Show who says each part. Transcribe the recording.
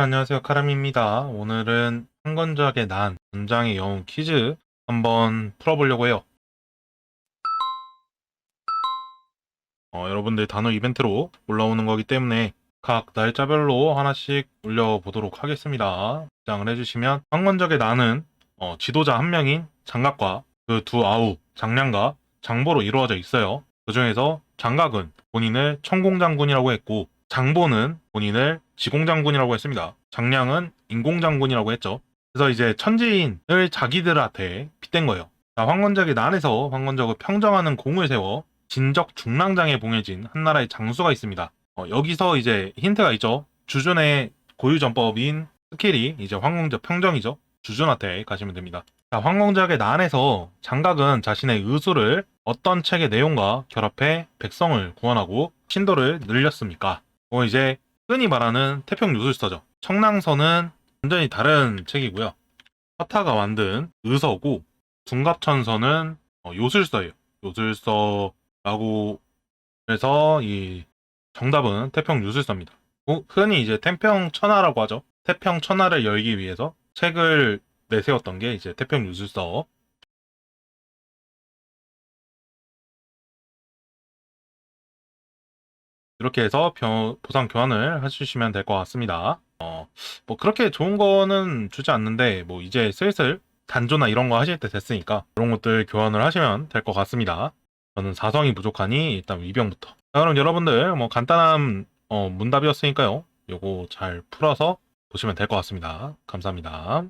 Speaker 1: 안녕하세요. 카람입니다. 오늘은 한건작의 난, 문장의 영웅 퀴즈 한번 풀어보려고 해요. 어, 여러분들 단어 이벤트로 올라오는 거기 때문에 각 날짜별로 하나씩 올려보도록 하겠습니다. 시작을 해주시면 한건작의 난은 어, 지도자 한 명인 장갑과 그 두 아우, 장량과 장보로 이루어져 있어요. 그 중에서 장갑은 본인을 천공장군이라고 했고 장보는 본인을 지공장군이라고 했습니다. 장량은 인공장군이라고 했죠. 그래서 이제 천지인을 자기들한테 빗댄 거예요. 자, 황건적의 난에서 황건적을 평정하는 공을 세워 진적 중랑장에 봉해진 한나라의 장수가 있습니다. 어, 여기서 이제 힌트가 있죠. 주준의 고유전법인 스킬이 이제 황공적 평정이죠. 주준한테 가시면 됩니다. 자, 황공작의 난에서 장각은 자신의 의술을 어떤 책의 내용과 결합해 백성을 구원하고 신도를 늘렸습니까? 어, 이제 흔히 말하는 태평유술서죠. 청랑서는 완전히 다른 책이고요. 화타가 만든 의서고 둔갑천서는 어, 요술서예요. 요술서라고 해서 이 정답은 태평유술서입니다. 어, 흔히 이제 태평 천하라고 하죠. 태평 천하를 열기 위해서 책을 내세웠던 게 이제 태평유술서. 이렇게 해서 변- 보상 교환을 해주시면 될 것 같습니다. 어, 뭐 그렇게 좋은 거는 주지 않는데 뭐 이제 슬슬 단조나 이런 거 하실 때 됐으니까 그런 것들 교환을 하시면 될 것 같습니다. 저는 사성이 부족하니 일단 위병부터. 자, 그럼 여러분들 뭐 간단한 어, 문답이었으니까요. 요거 잘 풀어서 보시면 될 것 같습니다. 감사합니다.